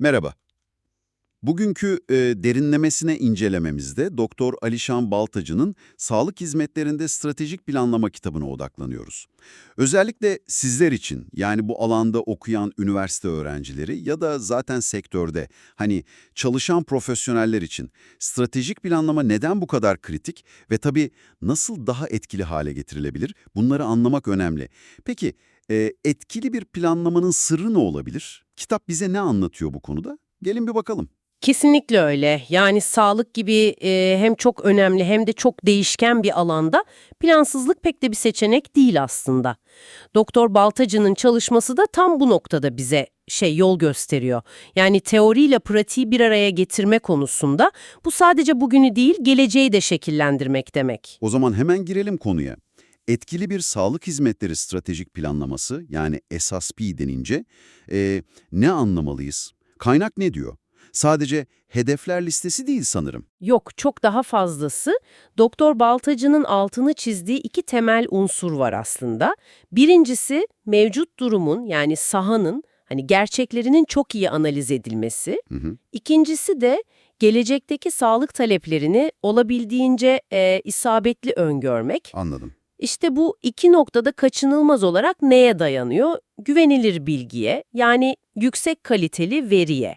Merhaba. Bugünkü e, derinlemesine incelememizde Doktor Alişan Baltacı'nın Sağlık Hizmetlerinde Stratejik Planlama kitabına odaklanıyoruz. Özellikle sizler için yani bu alanda okuyan üniversite öğrencileri ya da zaten sektörde hani çalışan profesyoneller için stratejik planlama neden bu kadar kritik ve tabii nasıl daha etkili hale getirilebilir bunları anlamak önemli. Peki e, etkili bir planlamanın sırrı ne olabilir? Kitap bize ne anlatıyor bu konuda? Gelin bir bakalım. Kesinlikle öyle. Yani sağlık gibi e, hem çok önemli hem de çok değişken bir alanda plansızlık pek de bir seçenek değil aslında. Doktor Baltacı'nın çalışması da tam bu noktada bize şey yol gösteriyor. Yani teoriyle pratiği bir araya getirme konusunda bu sadece bugünü değil geleceği de şekillendirmek demek. O zaman hemen girelim konuya. Etkili bir sağlık hizmetleri stratejik planlaması yani SSP denince e, ne anlamalıyız? Kaynak ne diyor? Sadece hedefler listesi değil sanırım. Yok, çok daha fazlası. Doktor Baltacı'nın altını çizdiği iki temel unsur var aslında. Birincisi mevcut durumun yani sahanın hani gerçeklerinin çok iyi analiz edilmesi. Hı hı. İkincisi de gelecekteki sağlık taleplerini olabildiğince e, isabetli öngörmek. Anladım. İşte bu iki noktada kaçınılmaz olarak neye dayanıyor? Güvenilir bilgiye yani yüksek kaliteli veriye.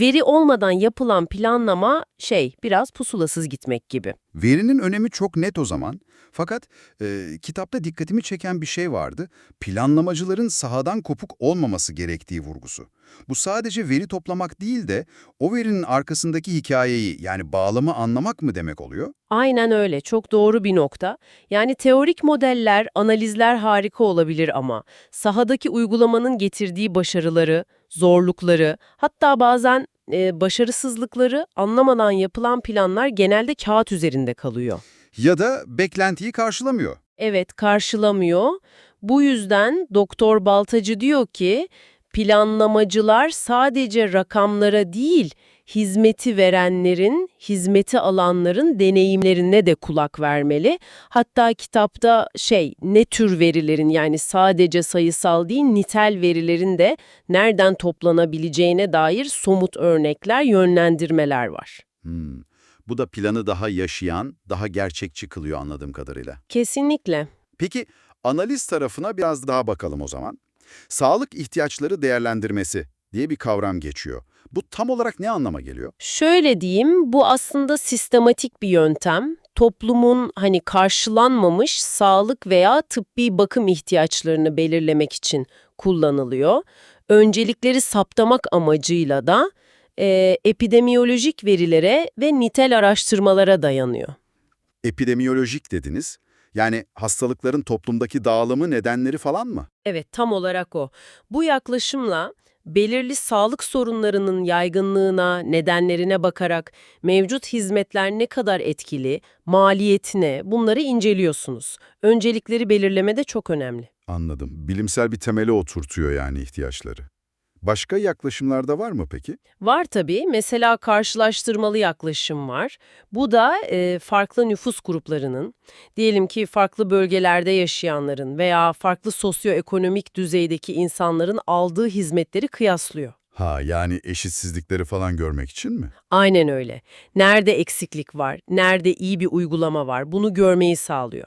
Veri olmadan yapılan planlama şey biraz pusulasız gitmek gibi. Verinin önemi çok net o zaman. Fakat e, kitapta dikkatimi çeken bir şey vardı. Planlamacıların sahadan kopuk olmaması gerektiği vurgusu. Bu sadece veri toplamak değil de o verinin arkasındaki hikayeyi yani bağlamı anlamak mı demek oluyor? Aynen öyle. Çok doğru bir nokta. Yani teorik modeller, analizler harika olabilir ama sahadaki uygulamanın getirdiği başarıları, zorlukları, hatta bazen e, başarısızlıkları anlamadan yapılan planlar genelde kağıt üzerinde kalıyor. Ya da beklentiyi karşılamıyor. Evet, karşılamıyor. Bu yüzden Doktor Baltacı diyor ki, planlamacılar sadece rakamlara değil, hizmeti verenlerin, hizmeti alanların deneyimlerine de kulak vermeli. Hatta kitapta şey, ne tür verilerin yani sadece sayısal değil, nitel verilerin de nereden toplanabileceğine dair somut örnekler, yönlendirmeler var. Hmm. Bu da planı daha yaşayan, daha gerçekçi kılıyor anladığım kadarıyla. Kesinlikle. Peki analiz tarafına biraz daha bakalım o zaman. Sağlık ihtiyaçları değerlendirmesi diye bir kavram geçiyor. Bu tam olarak ne anlama geliyor? Şöyle diyeyim, bu aslında sistematik bir yöntem. Toplumun hani karşılanmamış sağlık veya tıbbi bakım ihtiyaçlarını belirlemek için kullanılıyor. Öncelikleri saptamak amacıyla da e, epidemiyolojik verilere ve nitel araştırmalara dayanıyor. Epidemiyolojik dediniz. Yani hastalıkların toplumdaki dağılımı nedenleri falan mı? Evet, tam olarak o. Bu yaklaşımla belirli sağlık sorunlarının yaygınlığına, nedenlerine bakarak mevcut hizmetler ne kadar etkili, maliyetine bunları inceliyorsunuz. Öncelikleri belirleme de çok önemli. Anladım. Bilimsel bir temele oturtuyor yani ihtiyaçları. Başka yaklaşımlarda var mı peki? Var tabii. Mesela karşılaştırmalı yaklaşım var. Bu da e, farklı nüfus gruplarının, diyelim ki farklı bölgelerde yaşayanların veya farklı sosyoekonomik düzeydeki insanların aldığı hizmetleri kıyaslıyor. Ha yani eşitsizlikleri falan görmek için mi? Aynen öyle. Nerede eksiklik var, nerede iyi bir uygulama var bunu görmeyi sağlıyor.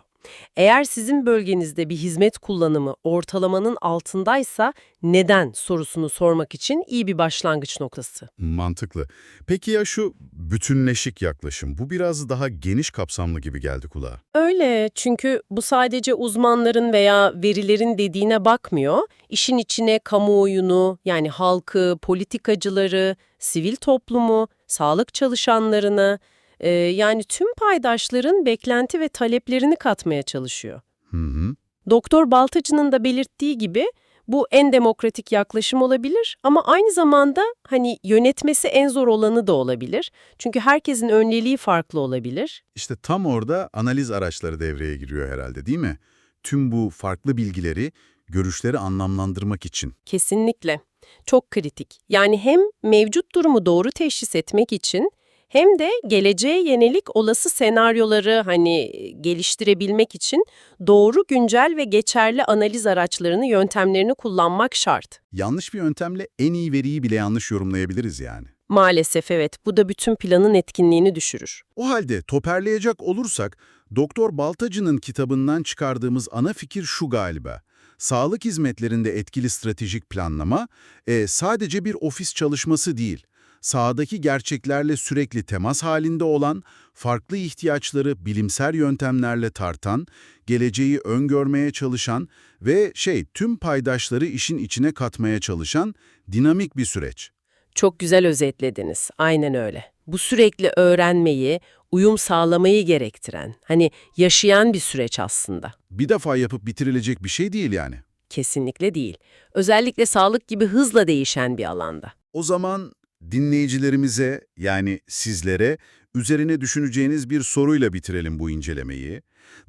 Eğer sizin bölgenizde bir hizmet kullanımı ortalamanın altındaysa neden sorusunu sormak için iyi bir başlangıç noktası. Mantıklı. Peki ya şu bütünleşik yaklaşım? Bu biraz daha geniş kapsamlı gibi geldi kulağa. Öyle çünkü bu sadece uzmanların veya verilerin dediğine bakmıyor. İşin içine kamuoyunu yani halkı, politikacıları, sivil toplumu, sağlık çalışanlarını e, yani tüm paydaşların beklenti ve taleplerini katmaya çalışıyor. Hı hı. Doktor Baltacı'nın da belirttiği gibi bu en demokratik yaklaşım olabilir ama aynı zamanda hani yönetmesi en zor olanı da olabilir. Çünkü herkesin önleliği farklı olabilir. İşte tam orada analiz araçları devreye giriyor herhalde değil mi? Tüm bu farklı bilgileri, görüşleri anlamlandırmak için. Kesinlikle. Çok kritik. Yani hem mevcut durumu doğru teşhis etmek için hem de geleceğe yönelik olası senaryoları hani geliştirebilmek için doğru, güncel ve geçerli analiz araçlarını, yöntemlerini kullanmak şart. Yanlış bir yöntemle en iyi veriyi bile yanlış yorumlayabiliriz yani. Maalesef evet, bu da bütün planın etkinliğini düşürür. O halde toparlayacak olursak, Doktor Baltacı'nın kitabından çıkardığımız ana fikir şu galiba. Sağlık hizmetlerinde etkili stratejik planlama e, sadece bir ofis çalışması değil, sahadaki gerçeklerle sürekli temas halinde olan, farklı ihtiyaçları bilimsel yöntemlerle tartan, geleceği öngörmeye çalışan ve şey tüm paydaşları işin içine katmaya çalışan dinamik bir süreç. Çok güzel özetlediniz. Aynen öyle. Bu sürekli öğrenmeyi, uyum sağlamayı gerektiren, hani yaşayan bir süreç aslında. Bir defa yapıp bitirilecek bir şey değil yani. Kesinlikle değil. Özellikle sağlık gibi hızla değişen bir alanda. O zaman dinleyicilerimize yani sizlere üzerine düşüneceğiniz bir soruyla bitirelim bu incelemeyi.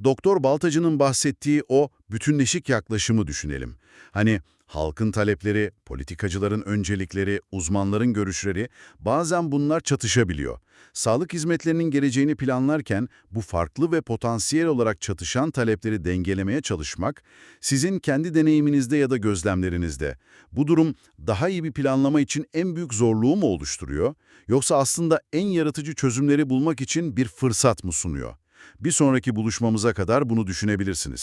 Doktor Baltacı'nın bahsettiği o bütünleşik yaklaşımı düşünelim. Hani halkın talepleri, politikacıların öncelikleri, uzmanların görüşleri bazen bunlar çatışabiliyor. Sağlık hizmetlerinin geleceğini planlarken bu farklı ve potansiyel olarak çatışan talepleri dengelemeye çalışmak sizin kendi deneyiminizde ya da gözlemlerinizde bu durum daha iyi bir planlama için en büyük zorluğu mu oluşturuyor yoksa aslında en yaratıcı çözümleri bulmak için bir fırsat mı sunuyor? Bir sonraki buluşmamıza kadar bunu düşünebilirsiniz.